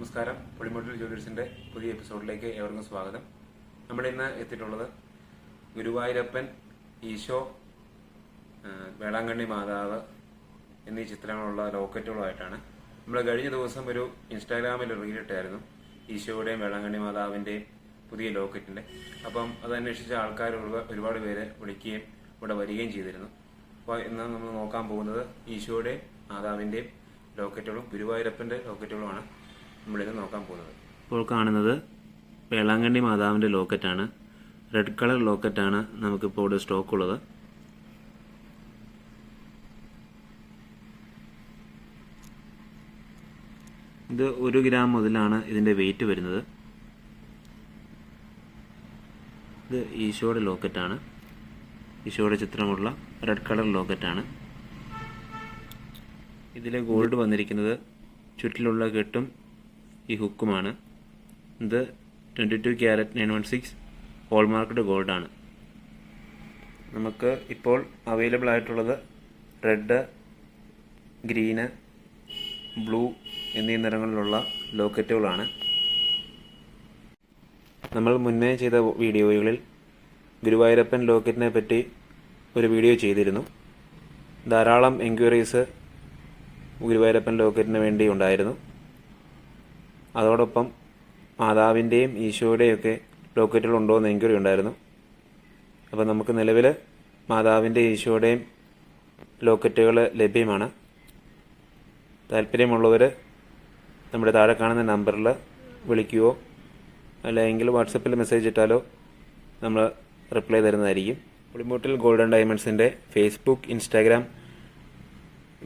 നമസ്കാരം. പൊളിമോട്ടൽ ജ്വല്ലേഴ്സിന്റെ പുതിയ എപ്പിസോഡിലേക്ക് ഏവർക്കും സ്വാഗതം. നമ്മൾ ഇന്ന് എത്തിയിട്ടുള്ളത് ഗുരുവായൂരപ്പൻ ഈശോ വേളാങ്കണ്ണി മാതാവ് എന്നീ ചിത്രങ്ങളുള്ള ലോക്കറ്റുകളുമായിട്ടാണ്. നമ്മൾ കഴിഞ്ഞ ദിവസം ഒരു ഇൻസ്റ്റാഗ്രാമിൽ റീലിട്ടായിരുന്നു ഈശോയുടെയും വേളാങ്കണ്ണി മാതാവിന്റെയും പുതിയ ലോക്കറ്റിന്റെ. അപ്പം അത് അന്വേഷിച്ച ആൾക്കാർ ഒരുപാട് പേര് വിളിക്കുകയും ഇവിടെ വരികയും ചെയ്തിരുന്നു. അപ്പോൾ ഇന്ന് നമ്മൾ നോക്കാൻ പോകുന്നത് ഈശോയുടെയും മാതാവിന്റെയും ലോക്കറ്റുകളും ഗുരുവായൂരപ്പന്റെ ലോക്കറ്റുകളുമാണ്. നമ്മളിത് നോക്കാൻ പോകുന്നത്. ഇപ്പോൾ കാണുന്നത് വേളാങ്കണ്ണി മാതാവിന്റെ ലോക്കറ്റാണ്. റെഡ് കളർ ലോക്കറ്റാണ് നമുക്കിപ്പോൾ ഇവിടെ സ്റ്റോക്ക് ഉള്ളത്. ഇത് ഒരു ഗ്രാം മുതലാണ് ഇതിന്റെ വെയിറ്റ് വരുന്നത്. ഇത് ഈശോയുടെ ലോക്കറ്റാണ്. ഈശോയുടെ ചിത്രമുള്ള റെഡ് കളർ ലോക്കറ്റാണ്. ഇതിലെ ഗോൾഡ് വന്നിരിക്കുന്നത് ചുറ്റിലുള്ള കെട്ടും ഈ ഹുക്കുമാണ്. ഇത് twenty two carat nine one six hallmarked ഗോൾഡാണ് നമുക്ക് ഇപ്പോൾ അവൈലബിൾ ആയിട്ടുള്ളത് റെഡ് ഗ്രീന് ബ്ലൂ എന്നീ നിറങ്ങളിലുള്ള ലോക്കറ്റുകളാണ് നമ്മൾ മുന്നേ ചെയ്ത വീഡിയോകളിൽ ഗുരുവായൂരപ്പൻ ലോക്കറ്റിനെ പറ്റി ഒരു വീഡിയോ ചെയ്തിരുന്നു. ധാരാളം എൻക്വയറീസ് ഗുരുവായൂരപ്പൻ ലോക്കറ്റിന് വേണ്ടി ഉണ്ടായിരുന്നു. അതോടൊപ്പം മാതാവിന്റെയും ഈശോയുടെയൊക്കെ ലോക്കറ്റുകൾ ഉണ്ടോ എന്ന് എൻക്വയറി ഉണ്ടായിരുന്നു അപ്പോൾ നമുക്ക് നിലവിൽ മാതാവിന്റെ ഈശോയുടെയും ലോക്കറ്റുകൾ ലഭ്യമാണ്. താല്പര്യമുള്ളവർ നമ്മുടെ താഴെ കാണുന്ന നമ്പറിൽ വിളിക്കുകയോ അല്ലെങ്കിൽ വാട്സപ്പിൽ മെസ്സേജ് ഇട്ടാലോ നമ്മൾ റിപ്ലൈ തരുന്നതായിരിക്കും. പുളിമൂട്ടിൽ ഗോൾഡൻ ഡയമണ്ട്സിന്റെ ഫേസ്ബുക്ക് ഇൻസ്റ്റാഗ്രാം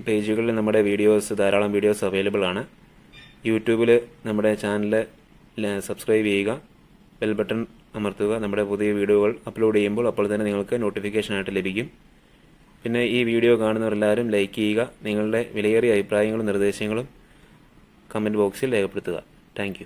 പേജുകളിൽ നമ്മുടെ വീഡിയോസ് ധാരാളം വീഡിയോസ് അവൈലബിൾ ആണ്. യൂട്യൂബിൽ നമ്മുടെ ചാനൽ സബ്സ്ക്രൈബ് ചെയ്യുക ബെൽ ബട്ടൺ അമർത്തുക. നമ്മുടെ പുതിയ വീഡിയോകൾ അപ്ലോഡ് ചെയ്യുമ്പോൾ അപ്പോൾ തന്നെ നിങ്ങൾക്ക് നോട്ടിഫിക്കേഷനായിട്ട് ലഭിക്കും. പിന്നെ ഈ വീഡിയോ കാണുന്നവരെല്ലാവരും ലൈക്ക് ചെയ്യുക. നിങ്ങളുടെ വിലയേറിയ അഭിപ്രായങ്ങളും നിർദ്ദേശങ്ങളും കമന്റ് ബോക്സിൽ രേഖപ്പെടുത്തുക. താങ്ക്